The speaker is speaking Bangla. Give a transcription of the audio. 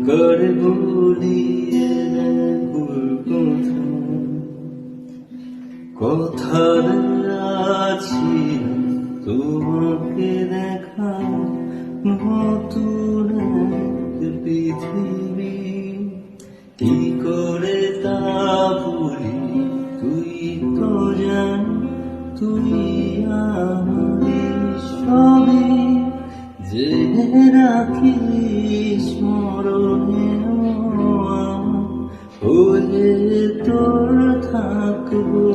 না গড় বলিয়ে কুল কথা আছি তোমাকে দেখা নতুন পৃথিবী কি করে তা ভুলি তুই তো জান তুই আমার সবই জেনে রাখি তোর থাকবো